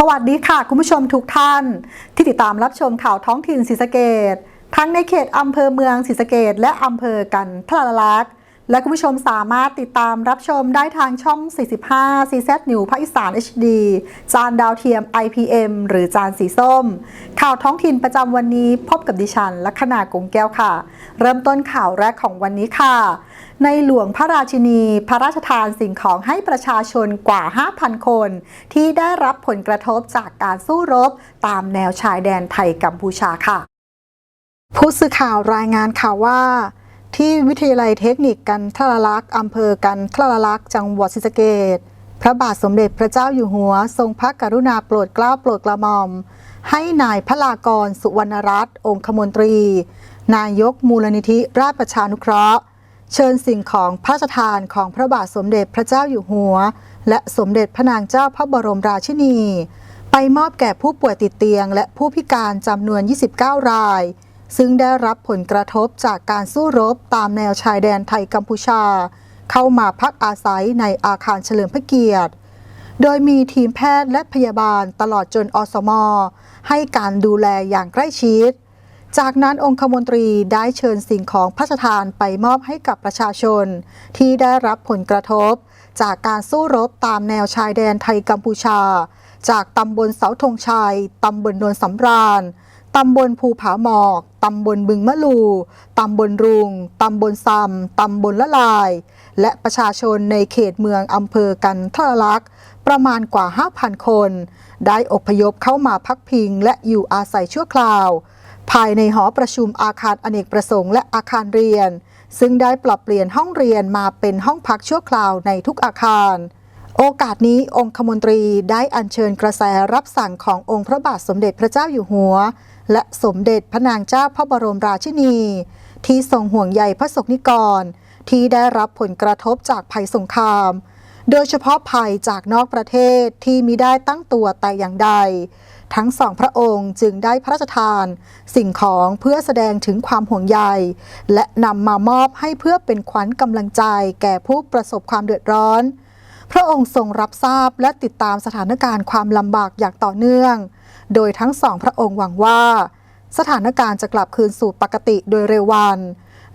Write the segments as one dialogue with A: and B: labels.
A: สวัสดีค่ะ คุณผู้ชมทุกท่าน ที่ติดตามรับชมข่าวท้องถิ่นศรีสะเกดทั้งในเขตอำเภอเมืองศรีสะเกดและอำเภอกันทรลักษณ์และคุณผู้ชมสามารถติดตามรับชมได้ทางช่อง 45 CZ New ภาคอีสาน HD จานดาวเทียม IPM หรือจานสีส้ม ข่าวท้องถิ่นประจำวันนี้พบกับดิฉันลัคนากงแก้วค่ะ เริ่มต้นข่าวแรกของวันนี้ค่ะ ในหลวงพระราชินี พระราชทานสิ่งของให้ประชาชนกว่า 5,000 คน ที่ได้รับผลกระทบจากการสู้รบ ตามแนวชายแดนไทยกัมพูชาค่ะ ผู้สื่อข่าวรายงานข่าวว่า ที่วิทยาลัยเทคนิคกันทรลักษ์อำเภอกันทรลักษ์จังหวัดศรีสะเกษพระบาทสมเด็จพระเจ้าอยู่หัว ทรงพระกรุณาโปรดเกล้าโปรดกระหม่อม ให้นายพระลากรสุวรรณรัตน์องคมนตรี นายกมูลนิธิราชประชานุเคราะห์ เชิญสิ่งของพระราชทานของพระบาทสมเด็จพระเจ้าอยู่หัว และสมเด็จพระนางเจ้าพระบรมราชินี ไปมอบแก่ผู้ป่วยติดเตียง และผู้พิการจำนวน 29 ราย ซึ่งได้รับผลกระทบจากการสู้รบตามแนวชายแดนไทยกัมพูชา เข้ามาพักอาศัยในอาคารเฉลิมพระเกียรติ โดยมีทีมแพทย์และพยาบาลตลอดจนอสม ให้การดูแลอย่างใกล้ชิด จากนั้นองคมนตรีได้เชิญสิ่งของพระราชทานไปมอบให้กับประชาชน ที่ได้รับผลกระทบ จากการสู้รบตามแนวชายแดนไทยกัมพูชา จากตำบลเสาธงชัย ตำบลโนนสำราญตำบลภูผาหมอก ตำบลบึงมะลู ตำบลรุง ตำบลซำตำบลละลาย และประชาชนในเขตเมืองอำเภอกันทรลักษณ์ประมาณกว่า 5,000 คน ได้อพยพเข้ามาพักพิงและอยู่อาศัยชั่วคราว ภายในหอประชุมอาคารอเนกประสงค์และอาคารเรียน ซึ่งได้ปรับเปลี่ยนห้องเรียนมาเป็นห้องพักชั่วคราวในทุกอาคาร โอกาสนี้องคมนตรีได้อัญเชิญกระแสรับสั่งขององค์พระบาทสมเด็จพระเจ้าอยู่หัว และสมเด็จพระนางเจ้าพระบรมราชินี ที่ทรงห่วงใยพระสงนิกร ที่ได้รับผลกระทบจากภัยสงคราม โดยเฉพาะภัยจากนอกประเทศที่มิได้ตั้งตัวแต่อย่างใด ทั้งสองพระองค์จึงได้พระราชทาน สิ่งของเพื่อแสดงถึงความห่วงใย และนำมามอบให้เพื่อเป็นขวัญกำลังใจ แก่ผู้ประสบความเดือดร้อน พระองค์ทรงรับทราบและติดตามสถานการณ์ความลำบากอย่างต่อเนื่อง โดยทั้งสองพระองค์หวังว่า สถานการณ์จะกลับคืนสู่ปกติโดยเร็ววัน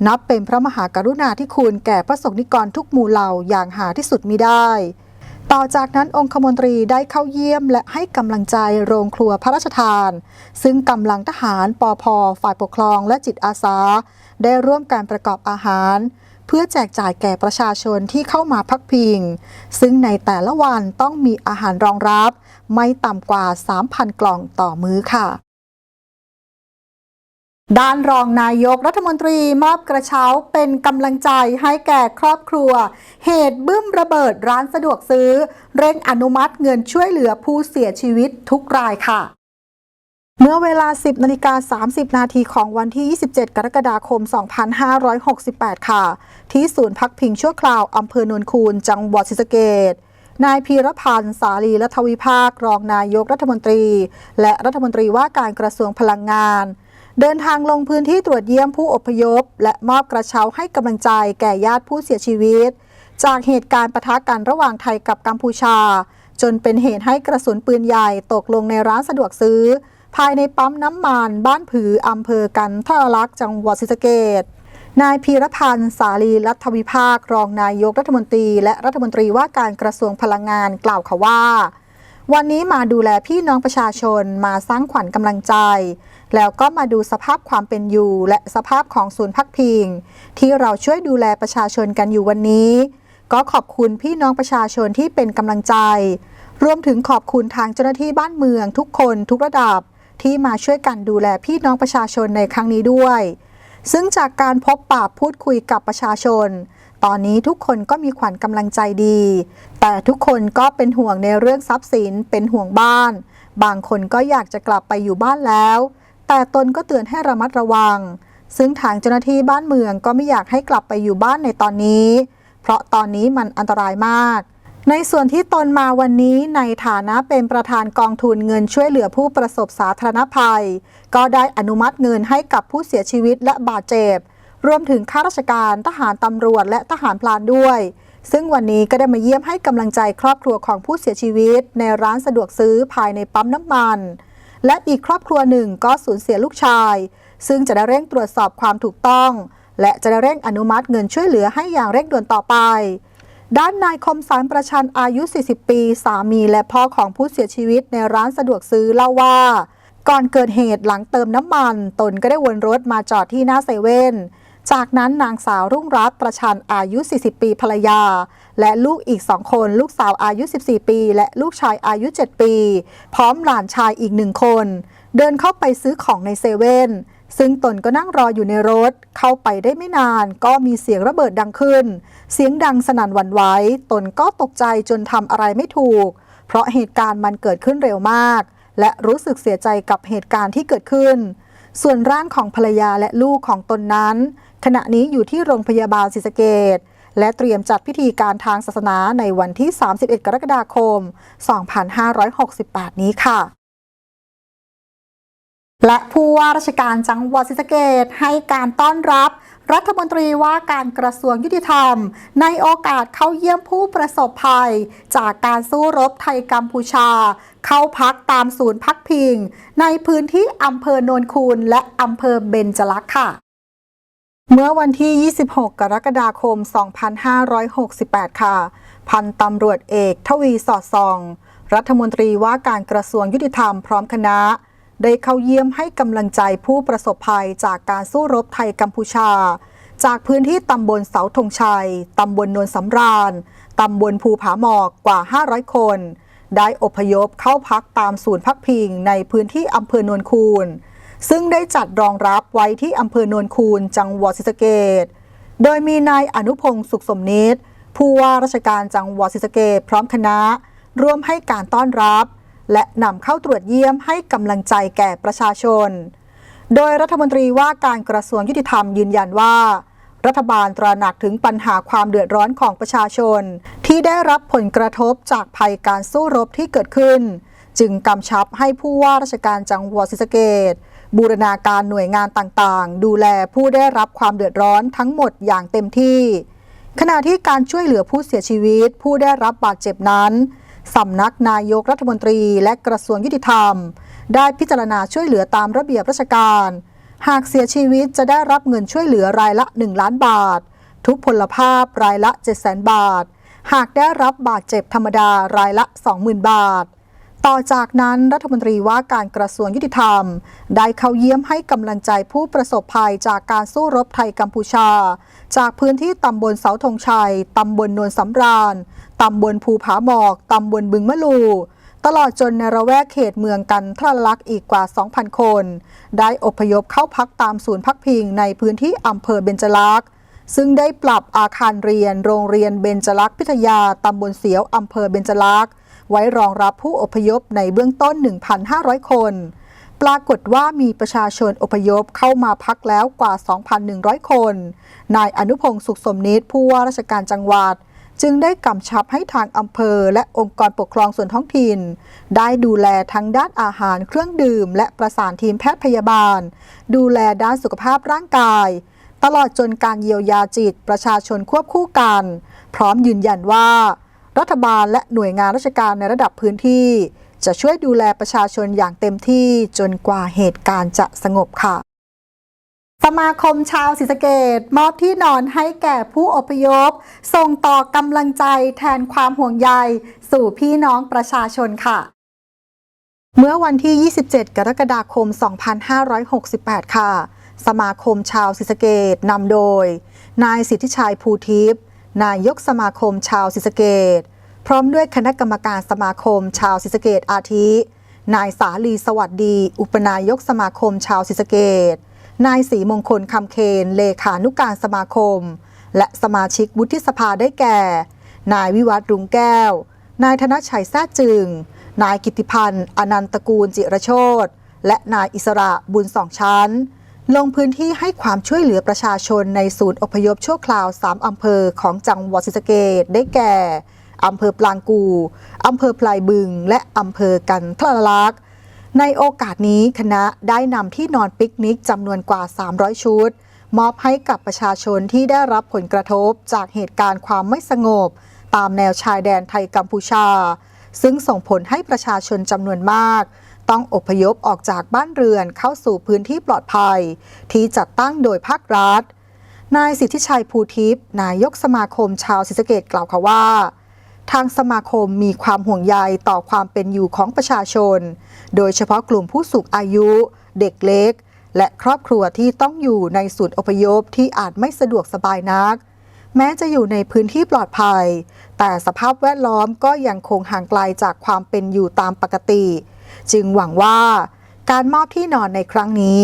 A: นับเป็นพระมหากรุณาธิคุณแก่พระสงฆ์นิกรทุกหมู่เหล่าอย่างหาที่สุดมิได้ ต่อจากนั้นองคมนตรีได้เข้าเยี่ยมและให้กำลังใจโรงครัวพระราชทาน ซึ่งกำลังทหารปอพฝ่ายปกครองและจิตอาสา ได้ร่วมการประกอบอาหาร เพื่อแจกจ่ายแก่ประชาชนที่เข้ามาพักพิง ซึ่งในแต่ละวันต้องมีอาหารรองรับ ไม่ต่ำกว่า 3,000 กล่องต่อมื้อค่ะ ด้านรองนายกรัฐมนตรีมอบกระเช้าเป็นกำลังใจให้แก่ครอบครัว เหตุบึ้มระเบิดร้านสะดวกซื้อ เร่งอนุมัติเงินช่วยเหลือผู้เสียชีวิตทุกรายค่ะเมื่อเวลา 10นาฬิกา30 นาทีของวันที่ 27 กรกฎาคม 2568 ค่ะ ที่ศูนย์พักพิงชั่วคราวอำเภอโนนคูน จังหวัดศรีสะเกษนายพีรพันธ์ สาลีรัฐวิภาค รองนายกรัฐมนตรี และรัฐมนตรีว่าการกระทรวงพลังงาน เดินทางลงพื้นที่ตรวจเยี่ยมผู้อพยพ และมอบกระเช้าให้กำลังใจแก่ญาติผู้เสียชีวิต จากเหตุการณ์ปะทะกันระหว่างไทยกับกัมพูชา จนเป็นเหตุให้กระสุนปืนใหญ่ตกลงในร้านสะดวกซื้อ ภายในปั๊มน้ำมันบ้านผืออำเภอกันทรลักษ์จังหวัดศรีสะเกษนายพีรพันธ์ สาลีรัฐวิภาค รองนายกรัฐมนตรี และรัฐมนตรีว่าการกระทรวงพลังงานกล่าวค่ะว่า วันนี้มาดูแลพี่น้องประชาชนมาสร้างขวัญกำลังใจ แล้วก็มาดูสภาพความเป็นอยู่ และสภาพของศูนย์พักพิง ที่เราช่วยดูแลประชาชนกันอยู่วันนี้ ก็ขอบคุณพี่น้องประชาชนที่เป็นกำลังใจ รวมถึงขอบคุณทางเจ้าหน้าที่บ้านเมืองทุกคนทุกระดับที่มาช่วยกันดูแลพี่น้องประชาชนในครั้งนี้ด้วย ซึ่งจากการพบปะพูดคุยกับประชาชน ตอนนี้ทุกคนก็มีขวัญกำลังใจดี แต่ทุกคนก็เป็นห่วงในเรื่องทรัพย์สิน เป็นห่วงบ้าน บางคนก็อยากจะกลับไปอยู่บ้านแล้ว แต่ตนก็เตือนให้ระมัดระวัง ซึ่งทางเจ้าหน้าที่บ้านเมืองก็ไม่อยากให้กลับไปอยู่บ้านในตอนนี้ เพราะตอนนี้มันอันตรายมาก ในส่วนที่ตนมาวันนี้ในฐานะเป็นประธานกองทุนเงินช่วยเหลือผู้ประสบสาธารณภัย ก็ได้อนุมัติเงินให้กับผู้เสียชีวิตและบาดเจ็บ รวมถึงข้าราชการทหารตำรวจและทหารพลานด้วย ซึ่งวันนี้ก็ได้มาเยี่ยมให้กำลังใจครอบครัวของผู้เสียชีวิต ในร้านสะดวกซื้อภายในปั๊มน้ำมัน และอีกครอบครัวหนึ่งก็สูญเสียลูกชาย ซึ่งจะได้เร่งตรวจสอบความถูกต้อง และจะได้เร่งอนุมัติเงินช่วยเหลือให้อย่างเร่งด่วนต่อไป ด้านนายคมสารประชันอายุ 40 ปี สามีและพ่อของผู้เสียชีวิตในร้านสะดวกซื้อเล่าว่า ก่อนเกิดเหตุหลังเติมน้ำมัน ตนก็ได้วนรถมาจอดที่หน้าเซเว่น จากนั้นนางสาวรุ่งรัตน์ประชันอายุ 40 ปีภรรยา และลูกอีกสองคน ลูกสาวอายุ 14 ปี และลูกชายอายุ 7 ปี พร้อมหลานชายอีกหนึ่งคน เดินเข้าไปซื้อของในเซเว่นซึ่งตนก็นั่งรออยู่ในรถ เข้าไปได้ไม่นาน ก็มีเสียงระเบิดดังขึ้น เสียงดังสนั่นหวั่นไหวตนก็ตกใจจนทำอะไรไม่ถูก เพราะเหตุการณ์มันเกิดขึ้นเร็วมาก และรู้สึกเสียใจกับเหตุการณ์ที่เกิดขึ้น ส่วนร่างของภรรยาและลูกของตนนั้น ขณะนี้อยู่ที่โรงพยาบาลศรีสะเกดและเตรียมจัดพิธีการทางศาสนาในวันที่ 31 กรกฎาคม 2568 นี้ค่ะ และผู้ว่าราชการจังหวัดศรีสะเกดให้การต้อนรับ รัฐมนตรีว่าการกระทรวงยุติธรรม ในโอกาสเข้าเยี่ยมผู้ประสบภัย จากการสู้รบไทยกัมพูชา เข้าพักตามศูนย์พักพิง ในพื้นที่อำเภอโนนคูนและอำเภอเบญจลักษณ์ค่ะเมื่อวันที่ 26 กรกฎาคม 2568 ค่ะ พันตำรวจเอก ทวีสอดส่อง รัฐมนตรีว่าการกระทรวงยุติธรรมพร้อมคณะ ได้เข้าเยี่ยมให้กำลังใจผู้ประสบภัยจากการสู้รบไทยกัมพูชา จากพื้นที่ตำบลเสาธงชัย ตำบลนนสำราญ ตำบลภูผาหมอกกว่า 500 คน ได้อพยพเข้าพักตามศูนย์พักพิงในพื้นที่อำเภอโนนคูน ซึ่งได้จัดรองรับไว้ที่อำเภอโนนคูนจังหวัดศรีสะเกดโดยมีนายอนุพงศ์สุขสมนิตผู้ว่าราชการจังหวัดศรีสะเกดพร้อมคณะ ร่วมให้การต้อนรับ และนำเข้าตรวจเยี่ยมให้กำลังใจแก่ประชาชน โดยรัฐมนตรีว่าการกระทรวงยุติธรรมยืนยันว่า รัฐบาลตระหนักถึงปัญหาความเดือดร้อนของประชาชน ที่ได้รับผลกระทบจากภัยการสู้รบที่เกิดขึ้น จึงกำชับให้ผู้ว่าราชการจังหวัดศรีสะเกดบูรณาการหน่วยงานต่างๆ ดูแลผู้ได้รับความเดือดร้อนทั้งหมดอย่างเต็มที่ ขณะที่การช่วยเหลือผู้เสียชีวิต ผู้ได้รับบาดเจ็บนั้น สำนักนายกรัฐมนตรี และกระทรวงยุติธรรม ได้พิจารณาช่วยเหลือตามระเบียบราชการ หากเสียชีวิตจะได้รับเงินช่วยเหลือรายละ 1 ล้านบาท ทุกพลภาพรายละ 7 0 0 0 0บาท หากได้รับบาดเจ็บธรรมดารายละ 20,000 บาท ต่อจากนั้นรัฐมนตรีว่าการกระทรวงยุติธรรม ได้เข้าเยี่ยมให้กำลังใจผู้ประสบภัยจากการสู้รบไทยกัมพูชา จากพื้นที่ตำบลเสาธงชัย ตำบลนวลสำราญ ตำบลภูผาหมอก ตำบลบึงมะลูตลอดจนในระแวกเขตเมืองกันทรลักษ์อีกกว่า 2,000 คน ได้อพยพเข้าพักตามศูนย์พักพิงในพื้นที่อำเภอเบญจลักษ์ซึ่งได้ปรับอาคารเรียน โรงเรียนเบญจลักษ์พิทยาตำบลเสียวอำเภอเบญจลักษ์ ไว้รองรับผู้อพยพในเบื้องต้น 1,500 คน ปรากฏว่ามีประชาชนอพยพเข้ามาพักแล้วกว่า 2,100 คน นายอนุพงศ์สุขสมนิตผู้ว่าราชการจังหวัดจึงได้กำชับให้ทางอำเภอและองค์กรปกครองส่วนท้องถิ่น ได้ดูแลทั้งด้านอาหารเครื่องดื่ม และประสานทีมแพทย์พยาบาล ดูแลด้านสุขภาพร่างกาย ตลอดจนการเยียวยาจิตประชาชนควบคู่กัน พร้อมยืนยันว่า รัฐบาลและหน่วยงานราชการในระดับพื้นที่ จะช่วยดูแลประชาชนอย่างเต็มที่จนกว่าเหตุการณ์จะสงบค่ะ สมาคมชาวศรีสะเกดมอบที่นอนให้แก่ผู้อพยพ ส่งต่อกำลังใจแทนความห่วงใย สู่พี่น้องประชาชนค่ะเมื่อวันที่ 27 กรกฎาคม 2568 ค่ะ สมาคมชาวศรีสะเกดนำโดย นายสิทธิชัยภูทิพย์ นายกสมาคมชาวศรีสเกดพร้อมด้วยคณะกรรมการสมาคมชาวศรีสเกดอาทิ นายสาลีสวัสดี อุปนายกสมาคมชาวศรีสเกดนายศรีมงคลคำเคนเลขานุการสมาคม และสมาชิกวุฒิสภาได้แก่ นายวิวัฒน์รุงแก้ว นายธนชัยแท้จึง นายกิติพันธ์อนันตกูลจิรโชตและนายอิสระบุญสองชั้น ลงพื้นที่ให้ความช่วยเหลือประชาชนในศูนย์อพยพชั่วคราว 3 อำเภอของจังหวัดศรีสะเกษได้แก่ อำเภอปลางกู อำเภอพลายบึง และอำเภอกันทรลักษณ์ ในโอกาสนี้คณะได้นำที่นอนปิกนิกจำนวนกว่า 300 ชุด มอบให้กับประชาชนที่ได้รับผลกระทบจากเหตุการณ์ความไม่สงบ ตามแนวชายแดนไทยกัมพูชา ซึ่งส่งผลให้ประชาชนจำนวนมาก ต้องอพยพออกจากบ้านเรือนเข้าสู่พื้นที่ปลอดภัย ที่จัดตั้งโดยภาครัฐ นายสิทธิชัยภูทิพย์นายกสมาคมชาวศรีสะเกดกล่าวค่ะว่า ทางสมาคมมีความห่วงใยต่อความเป็นอยู่ของประชาชน โดยเฉพาะกลุ่มผู้สูงอายุ เด็กเล็ก และครอบครัวที่ต้องอยู่ในศูนย์อพยพที่อาจไม่สะดวกสบายนัก แม้จะอยู่ในพื้นที่ปลอดภัย แต่สภาพแวดล้อมก็ยังคงห่างไกลจากความเป็นอยู่ตามปกติ จึงหวังว่า การมอบที่นอนในครั้งนี้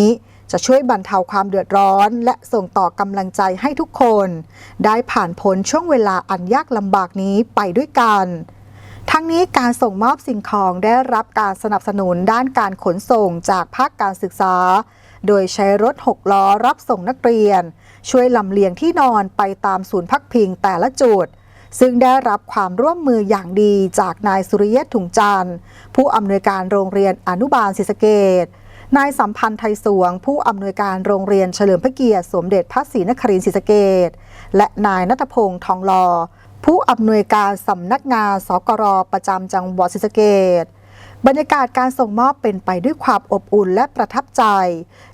A: จะช่วยบรรเทาความเดือดร้อน และส่งต่อกำลังใจให้ทุกคน ได้ผ่านพ้นช่วงเวลาอันยากลำบากนี้ไปด้วยกันทั้งนี้การส่งมอบสิ่งของได้รับการสนับสนุนด้านการขนส่งจากภาคการศึกษา โดยใช้รถ 6 ล้อรับส่งนักเรียน ช่วยลำเลียงที่นอนไปตามศูนย์พักพิงแต่ละจุด ซึ่งได้รับความร่วมมืออย่างดีจากนายสุริยะถุงจันทร์ ผู้อำนวยการโรงเรียนอนุบาลศรีสเกดนายสัมพันธ์ไทยสวง ผู้อำนวยการโรงเรียนเฉลิมพระเกียรติสมเด็จพระศรีนครินทร์ศรีสเกดและนายนัทพงษ์ทองลอ ผู้อำนวยการสำนักงานสกรประจำจังหวัดศรีสเกด บรรยากาศการส่งมอบเป็นไปด้วยความอบอุ่นและประทับใจ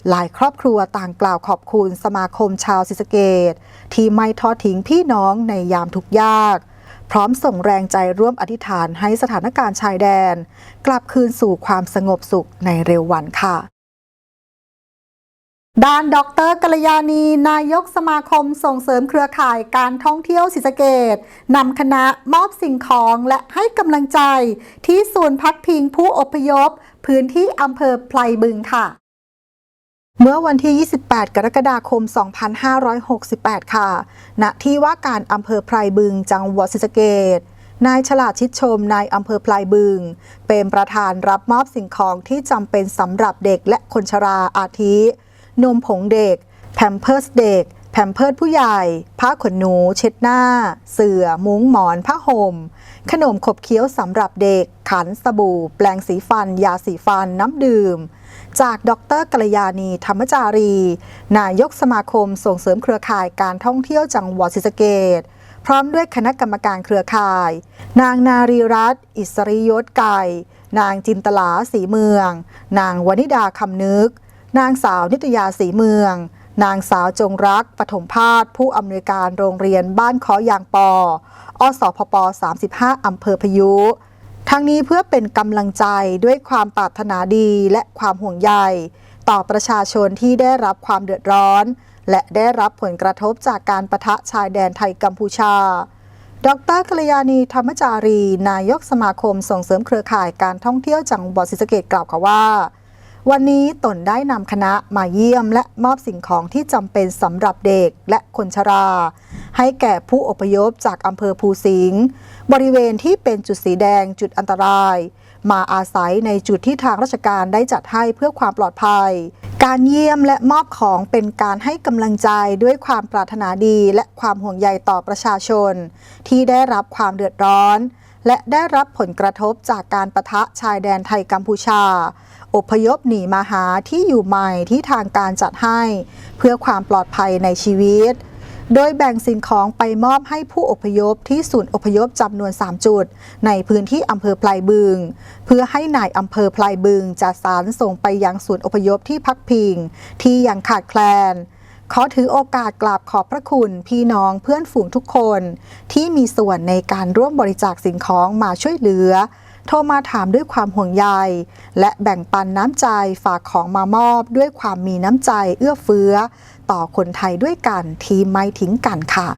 A: หลายครอบครัวต่างกล่าวขอบคุณสมาคมชาวศิสเกต ที่ไม่ทอดทิ้งพี่น้องในยามทุกยาก พร้อมส่งแรงใจร่วมอธิษฐานให้สถานการณ์ชายแดน กลับคืนสู่ความสงบสุขในเร็ววันค่ะ ด้านดรกัลยาณีนายกสมาคมส่งเสริมเครือข่ายการท่องเที่ยวศรีสะเกดนำคณะมอบสิ่งของและให้กำลังใจ ที่ศูนย์พักพิงผู้อพยพ พื้นที่อำเภอไพลบึงค่ะเมื่อวันที่ 28 กรกฎาคม 2568 ค่ะ ณ ที่ว่าการอำเภอไพรบึง จังหวัดศรีสะเกดนายฉลาดชิดชมนายอำเภอไพรบึง เป็นประธานรับมอบสิ่งของที่จำเป็นสำหรับเด็กและคนชราอาทิ นมผงเด็ก แพมเพิร์สเด็ก แพมเพิร์สผู้ใหญ่ ผ้าขนหนู เช็ดหน้า เสื่อ มุ้งหมอน ผ้าห่ม ขนมขบเคี้ยวสำหรับเด็ก ขันสบู่ แปลงสีฟัน ยาสีฟัน น้ำดื่ม จากดรกัลยาณีธรรมจารี นายกสมาคมส่งเสริมเครือข่ายการท่องเที่ยวจังหวัดศรีสะเกดพร้อมด้วยคณะกรรมการเครือข่าย นางนารีรัตน์อิสริยศไก่ นางจินตลาสีเมือง นางวนิดาคำนึก นางสาวนิตยาสีเมือง นางสาวจงรักปฐมพาสผู้อำนวยการโรงเรียนบ้านขอยางปอ อสพป 35 อำเภอพยุทั้งนี้เพื่อเป็นกำลังใจด้วยความปรารถนาดีและความห่วงใยต่อประชาชนที่ได้รับความเดือดร้อน และได้รับผลกระทบจากการประทะชายแดนไทยกัมพูชา ดรกัลยาณีธรรมจารี นายกสมาคมส่งเสริมเครือข่ายการท่องเที่ยวจังหวัดศรีสะเกษกล่าวค่ะว่า วันนี้ตนได้นำคณะมาเยี่ยมและมอบสิ่งของที่จำเป็นสำหรับเด็กและคนชรา ให้แก่ผู้อพยพจากอำเภอภูสิงห์บริเวณที่เป็นจุดสีแดงจุดอันตราย มาอาศัยในจุดที่ทางราชการได้จัดให้เพื่อความปลอดภัย การเยี่ยมและมอบของเป็นการให้กำลังใจด้วยความปรารถนาดี และความห่วงใยต่อประชาชน ที่ได้รับความเดือดร้อน และได้รับผลกระทบจากการประทะชายแดนไทยกัมพูชา อพยพหนีมาหาที่อยู่ใหม่ที่ทางการจัดให้ เพื่อความปลอดภัยในชีวิต โดยแบ่งสิ่งของไปมอบให้ผู้อพยพที่ศูนย์อพยพจำนวน 3 จุด ในพื้นที่อำเภอพลายบึง เพื่อให้นายอำเภอพลายบึงจัดสรรส่งไปยังศูนย์อพยพที่พักพิง ที่ยังขาดแคลนขอถือโอกาสกราบขอบพระคุณพี่น้องเพื่อนฝูงทุกคน ที่มีส่วนในการร่วมบริจาคสิ่งของมาช่วยเหลือ โทรมาถามด้วยความห่วงใย และแบ่งปันน้ำใจฝากของมามอบด้วยความมีน้ำใจเอื้อเฟื้อ ต่อคนไทยด้วยกันที่ไม่ทิ้งกันค่ะ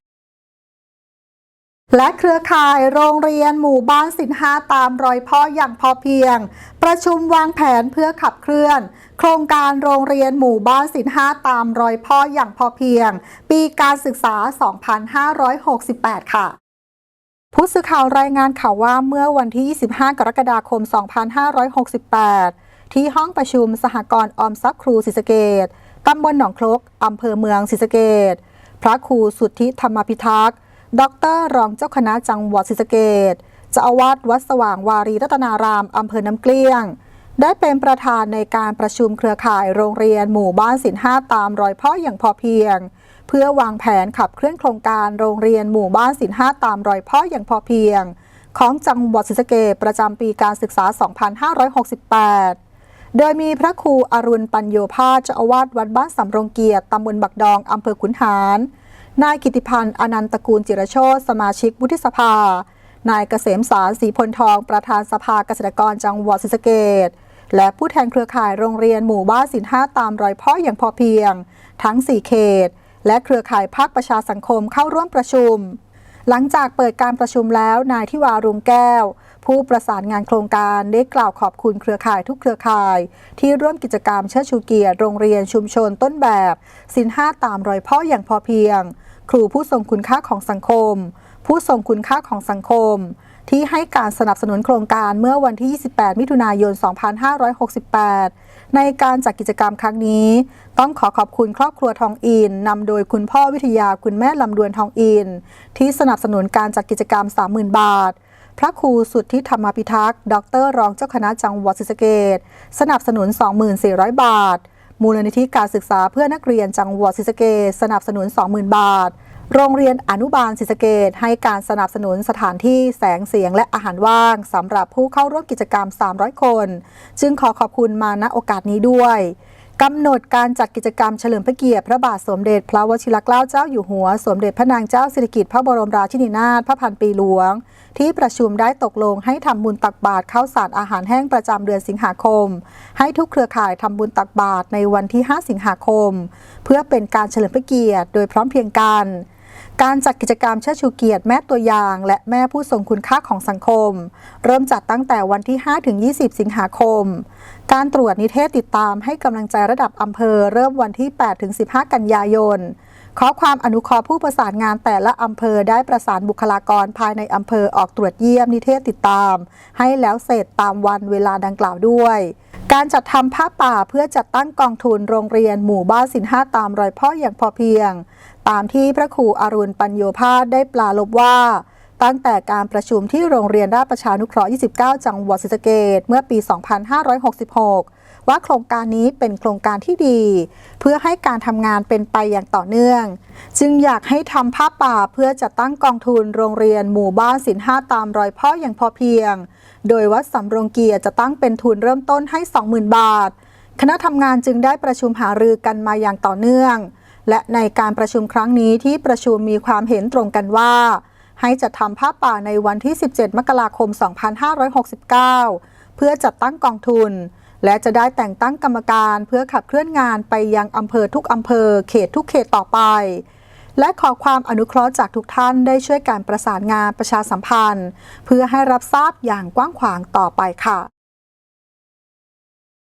A: และเครือข่ายโรงเรียนหมู่บ้านสินห้าตามรอยพ่ออย่างพอเพียง ประชุมวางแผนเพื่อขับเคลื่อน โครงการโรงเรียนหมู่บ้านสินห้าตามรอยพ่ออย่างพอเพียง ปีการศึกษา 2568 ค่ะ ผู้สื่อข่าวรายงานข่าวว่าเมื่อวันที่ 25 กรกฎาคม 2568 ที่ห้องประชุมสหกรณ์ออมทรัพย์ครูศรีสเกดตำบลหนองครกอำเภอเมืองศรีสเกดพระครูสุทธิธรรมพิทักษ์ด็อกเตอร์รองเจ้าคณะจังหวัดศรีสเกดเจ้าอาวาสวัดสว่างวารีรัตนารามอำเภอน้ำเกลี้ยง ได้เป็นประธานในการประชุมเครือข่ายโรงเรียนหมู่บ้านสินห้าตามรอยพ่ออย่างพอเพียง เพื่อวางแผนขับเคลื่อนโครงการโรงเรียนหมู่บ้านสินห้าตามรอยพ่ออย่างพอเพียง ของจังหวัดศรีสะเกษประจำปีการศึกษา 2568โดยมีพระครูอรุณปัญโยภาสเจ้าอาวาสวัดบ้านสำรงเกียรติตำบลบักดอง อำเภอขุนหาร นายกิติพันธ์อนันตกูลจิรโชตสมาชิกวุฒิสภา นายเกษมสารสีพลทองประธานสภาเกษตรกรจังหวัดศรีสะเกษและผู้แทนเครือข่ายโรงเรียนหมู่บ้านสินห้าตามรอยพ่ออย่างพอเพียง ทั้ง 4 เขต และเครือข่ายภาคประชาสังคมเข้าร่วมประชุม หลังจากเปิดการประชุมแล้วนายทิวารุงแก้ว ผู้ประสานงานโครงการได้กล่าวขอบคุณเครือข่ายทุกเครือข่าย ที่ร่วมกิจกรรมเชิดชูเกียรติโรงเรียนชุมชนต้นแบบสินห้าตามรอยพ่ออย่างพอเพียง ครูผู้ทรงคุณค่าของสังคม ผู้ทรงคุณค่าของสังคม ที่ให้การสนับสนุนโครงการเมื่อวันที่ 28 มิถุนายน 2568 ในการจัดกิจกรรมครั้งนี้ ต้องขอขอบคุณครอบครัวทองอินนำโดยคุณพ่อวิทยาคุณแม่ลำดวนทองอิน ที่สนับสนุนการจัดกิจกรรม 30,000 บาท พระครูสุทธิธรรมพิทักษ์ ดร รองเจ้าคณะจังหวัดศรีสะเกษสนับสนุน 24,000 บาท มูลนิธิการศึกษาเพื่อนักเรียนจังหวัดศรีสะเกษสนับสนุน 20,000 บาท โรงเรียนอนุบาลศรีสเกษให้การสนับสนุนสถานที่แสงเสียงและอาหารว่างสำหรับผู้เข้าร่วมกิจกรรม 300 คน จึงขอขอบคุณมาณโอกาสนี้ด้วยกำหนดการจัดกิจกรรมเฉลิมพระเกียรติพระบาทสมเด็จ พระวชิรเกล้าเจ้าอยู่หัว สมเด็จพระนางเจ้าสิริกิติ์พระบรมราชินีนาถพระพันปีหลวง ที่ประชุมได้ตกลงให้ทำบุญตักบาตรข้าวสารอาหารแห้งประจำเดือนสิงหาคม ให้ทุกเครือข่ายทำบุญตักบาตรในวันที่ 5 สิงหาคม เพื่อเป็นการเฉลิมพระเกียรติโดยพร้อมเพรียงกัน การจัดกิจกรรมเชิดชูเกียรติแม่ตัวอย่าง และแม่ผู้ทรงคุณค่าของสังคม เริ่มจัดตั้งแต่วันที่ 5 ถึง 20 สิงหาคม การตรวจนิเทศติดตามให้กำลังใจระดับอำเภอ เริ่มวันที่ 8 ถึง 15 กันยายน ขอความอนุเคราะห์ผู้ประสานงานแต่ละอำเภอได้ประสานบุคลากรภายในอำเภอออกตรวจเยี่ยมนิเทศติดตาม ให้แล้วเสร็จตามวันเวลาดังกล่าวด้วยการจัดทำผ้าป่าเพื่อจัดตั้งกองทุนโรงเรียนหมู่บ้านสินห้าตามรอยพ่ออย่างพอเพียง ตามที่พระครูอรุณปัญโยภาสได้ปลาลบว่า ตั้งแต่การประชุมที่โรงเรียนราชประชานุเคราะห์ 29 จังหวัดศรีสะเกษเมื่อปี 2566 ว่าโครงการนี้เป็นโครงการที่ดี เพื่อให้การทำงานเป็นไปอย่างต่อเนื่อง จึงอยากให้ทำผ้าป่าเพื่อจัดตั้งกองทุนโรงเรียนหมู่บ้านสินห้าตามรอยพ่ออย่างพอเพียง โดยวัดสำโรงเกียรติจะตั้งเป็นทุนเริ่มต้นให้ 20,000 บาท คณะทำงานจึงได้ประชุมหารือกันมาอย่างต่อเนื่อง และในการประชุมครั้งนี้ที่ประชุมมีความเห็นตรงกันว่า ให้จัดทำผ้าป่าในวันที่ 17 มกราคม 2569 เพื่อจัดตั้งกองทุน และจะได้แต่งตั้งกรรมการเพื่อขับเคลื่อนงานไปยังอำเภอทุกอำเภอ เขตทุกเขตต่อไป และขอความอนุเคราะห์จากทุกท่านได้ช่วยการประสานงานประชาสัมพันธ์ เพื่อให้รับทราบอย่างกว้างขวางต่อไปค่ะ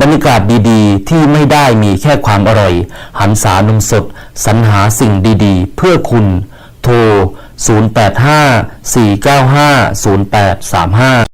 B: บรรยากาศดีๆ ที่ไม่ได้มีแค่ความอร่อย หันษานมสด สรรหาสิ่งดีๆ เพื่อคุณ โทร 085 495 0835